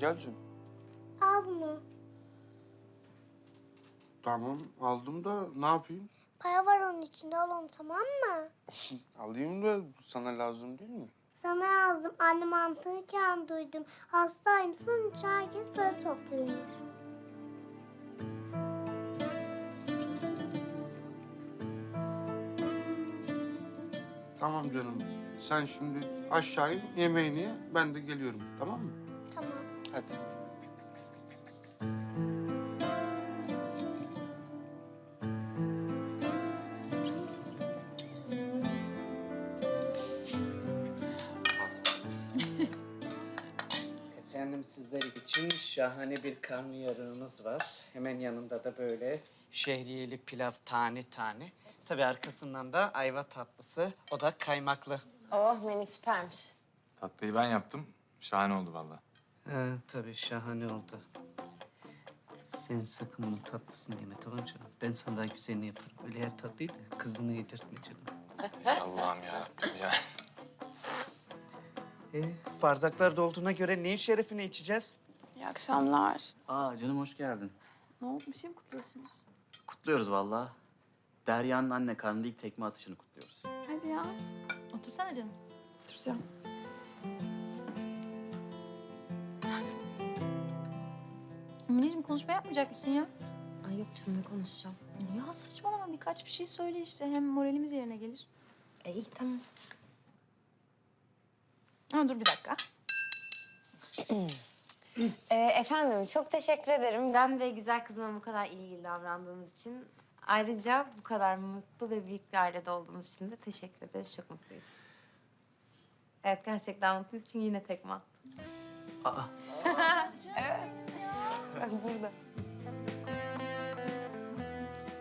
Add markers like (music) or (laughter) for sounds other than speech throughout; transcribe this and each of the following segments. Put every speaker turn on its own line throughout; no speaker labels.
Gel canım.
Al bunu.
Tamam aldım da ne yapayım?
Para var onun içinde al onu tamam mı? (laughs)
Alayım da sana lazım değil mi?
Sana yazdım. Annem anlatırken duydum. Hastayım. Sonuç herkes böyle topluyormuş.
Tamam canım. Sen şimdi aşağı in yemeğini ye. Ben de geliyorum tamam mı?
Tamam.
Hadi. (laughs)
Efendim sizler için şahane bir karnıyarığımız var. Hemen yanında da böyle şehriyeli pilav tane tane. Tabii arkasından da ayva tatlısı. O da kaymaklı.
Oh menü süpermiş.
Tatlıyı ben yaptım. Şahane oldu vallahi.
He, tabii şahane oldu. Sen sakın bunun tatlısını yeme tamam canım. Ben sana daha güzelini yaparım. Öyle her tatlıyı da kızını yedirtme canım. (laughs)
Allah'ım ya. ya.
E, bardaklar dolduğuna göre neyin şerefine içeceğiz?
İyi akşamlar.
Aa canım hoş geldin.
Ne oldu? Bir şey mi kutluyorsunuz?
Kutluyoruz vallahi. Derya'nın anne karnında ilk tekme atışını kutluyoruz.
Hadi ya. Otursana canım. Oturacağım. Mineciğim konuşma yapmayacak mısın ya?
Ay yok canım ne konuşacağım.
Ya saçmalama birkaç bir şey söyle işte. Hem moralimiz yerine gelir.
E iyi tamam.
Ha, dur bir dakika. (clears throat)
E, efendim çok teşekkür ederim. Ben ve güzel kızıma bu kadar ilgili davrandığınız için. Ayrıca bu kadar mutlu ve büyük bir ailede olduğumuz için de teşekkür ederiz. Çok mutluyuz. Evet gerçekten mutluyuz çünkü yine tekme attım.
Aa
Burada.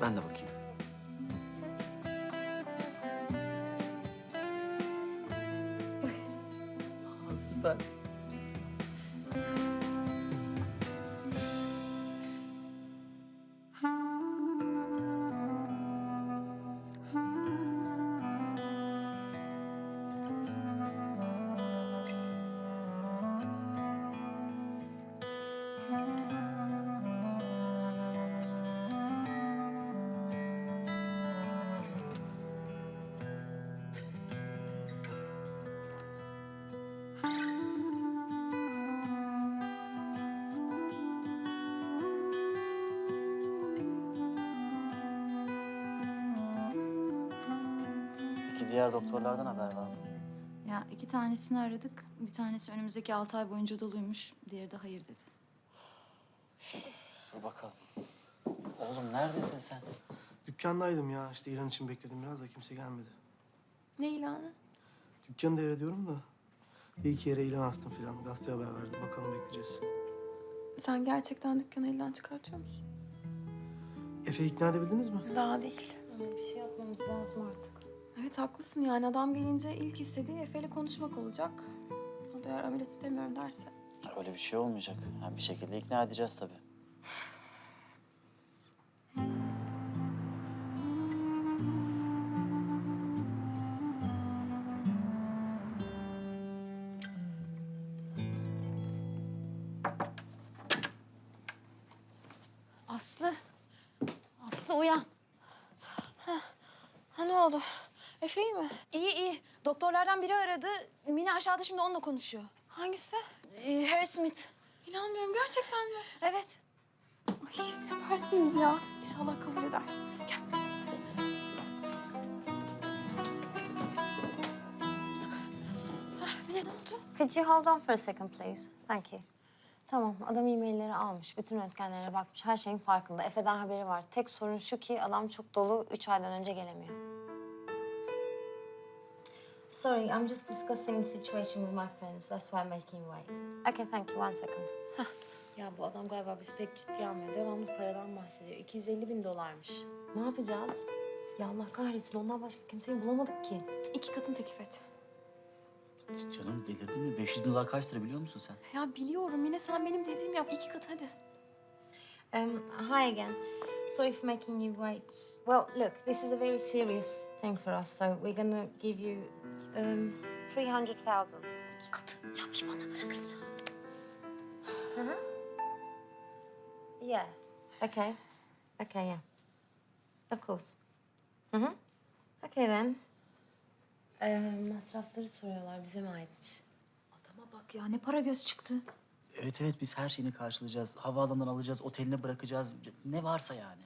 ben de bakayım. Aa, süper. Diğer doktorlardan haber var mı?
Ya iki tanesini aradık. Bir tanesi önümüzdeki altı ay boyunca doluymuş. Diğeri de hayır dedi.
Dur bakalım. Oğlum neredesin sen?
Dükkandaydım ya. İşte ilan için bekledim biraz da kimse gelmedi.
Ne ilanı?
Dükkanı devrediyorum da. Bir iki yere ilan astım filan. Gazeteye haber verdim. Bakalım bekleyeceğiz.
Sen gerçekten dükkanı elden çıkartıyor musun?
Efe'yi ikna edebildiniz mi?
Daha değil.
Bir şey yapmamız lazım artık.
Evet haklısın yani adam gelince ilk istediği Efe'yle konuşmak olacak. O da eğer ameliyat istemiyorum derse.
Öyle bir şey olmayacak. Ha, bir şekilde ikna edeceğiz tabii.
Aslı. Aslı uyan. Ha, ha ne oldu? Efe iyi mi?
İyi iyi. Doktorlardan biri aradı. Mine aşağıda şimdi onunla konuşuyor.
Hangisi?
Ee, Harry Smith.
İnanmıyorum gerçekten mi?
Evet.
Ay süpersiniz ya. İnşallah kabul eder. Gel. Ah, Mine ne oldu?
Could you hold on for a second please? Thank you. Tamam, adam e-mailleri almış, bütün röntgenlere bakmış, her şeyin farkında. Efe'den haberi var. Tek sorun şu ki adam çok dolu, üç aydan önce gelemiyor. Sorry, I'm just discussing the situation with my friends. That's why I'm making way. Okay, thank you. One second. Ya bu adam galiba bizi pek ciddiye almıyor. Devamlı paradan bahsediyor. 250 bin dolarmış. Ne yapacağız? Ya Allah kahretsin, ondan başka kimseyi bulamadık ki.
İki katın teklif et.
Canım delirdin mi? 500 dolar kaç lira biliyor musun sen?
Ya biliyorum yine sen benim dediğimi yap. İki kat hadi.
Um, hi again. Sorry for making you wait. Well, look, this is a very serious thing for us, so we're gonna give you um, 300,000.
İki katı. Ya bir bana bırakın ya.
Yeah. Okay. Okay, yeah. Of course. Hı hı. Okay then. Ee, masrafları soruyorlar. Bize mi aitmiş?
Adama bak ya ne para göz çıktı.
Evet evet biz her şeyini karşılayacağız. Havaalanından alacağız, oteline bırakacağız. Ne varsa yani.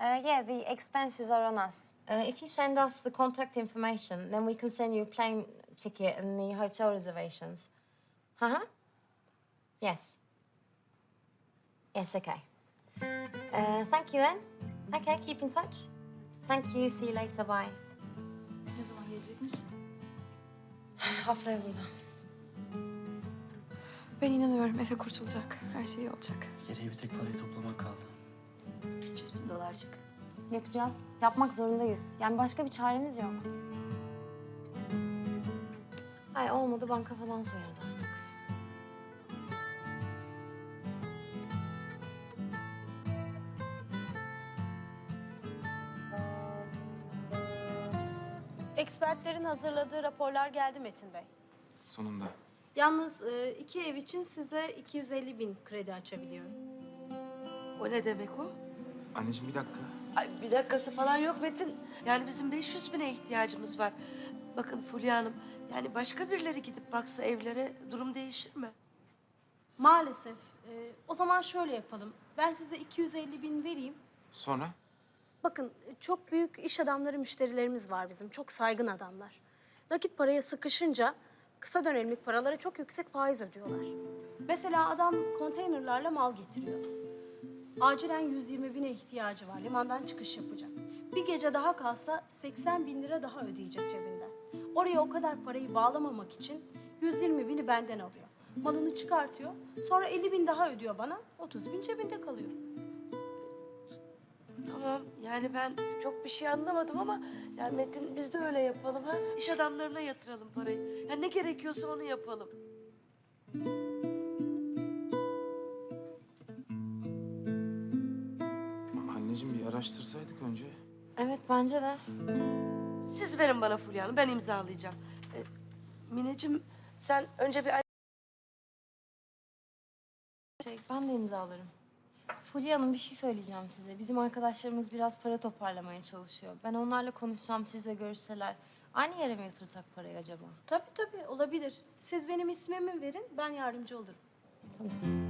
Uh, yeah, the expenses are on us. Uh, if you send us the contact information, then we can send you a plane ticket and the hotel reservations. Uh-huh. Yes. Yes, okay. Uh, thank you then. Okay, keep in touch. Thank you. See you later. Bye.
Ne zaman gelecekmiş?
Haftaya burada.
Ben inanıyorum Efe kurtulacak. Her şey iyi olacak.
Geriye bir tek parayı toplamak kaldı.
300 bin dolarcık.
Yapacağız. Yapmak zorundayız. Yani başka bir çaremiz yok. Ay olmadı banka falan soyarız artık.
Ekspertlerin hazırladığı raporlar geldi Metin Bey.
Sonunda.
Yalnız e, iki ev için size 250 bin kredi açabiliyorum.
O ne demek o?
Anneciğim bir dakika.
Ay, bir dakikası falan yok Metin. Yani bizim 500 bine ihtiyacımız var. Bakın Fulya Hanım, yani başka birileri gidip baksa evlere durum değişir mi?
Maalesef. e, o zaman şöyle yapalım. Ben size 250 bin vereyim.
Sonra?
Bakın çok büyük iş adamları müşterilerimiz var bizim. Çok saygın adamlar. Nakit paraya sıkışınca kısa dönemlik paralara çok yüksek faiz ödüyorlar. Mesela adam konteynerlarla mal getiriyor. Acilen 120 bine ihtiyacı var. Limandan çıkış yapacak. Bir gece daha kalsa 80 bin lira daha ödeyecek cebinden. Oraya o kadar parayı bağlamamak için 120 bini benden alıyor. Malını çıkartıyor. Sonra 50 bin daha ödüyor bana. 30 bin cebinde kalıyor.
Tamam, yani ben çok bir şey anlamadım ama... ...yani Metin biz de öyle yapalım ha. İş adamlarına yatıralım parayı. Yani ne gerekiyorsa onu yapalım.
Araştırsaydık önce.
Evet bence de.
Siz verin bana Fulya Hanım, ben imzalayacağım. Ee, Mineciğim, sen önce bir...
Şey, ben de imzalarım. Fulya Hanım bir şey söyleyeceğim size. Bizim arkadaşlarımız biraz para toparlamaya çalışıyor. Ben onlarla konuşsam, sizle görüşseler... ...aynı yere mi yatırsak parayı acaba?
Tabii tabii olabilir. Siz benim ismimi verin ben yardımcı olurum.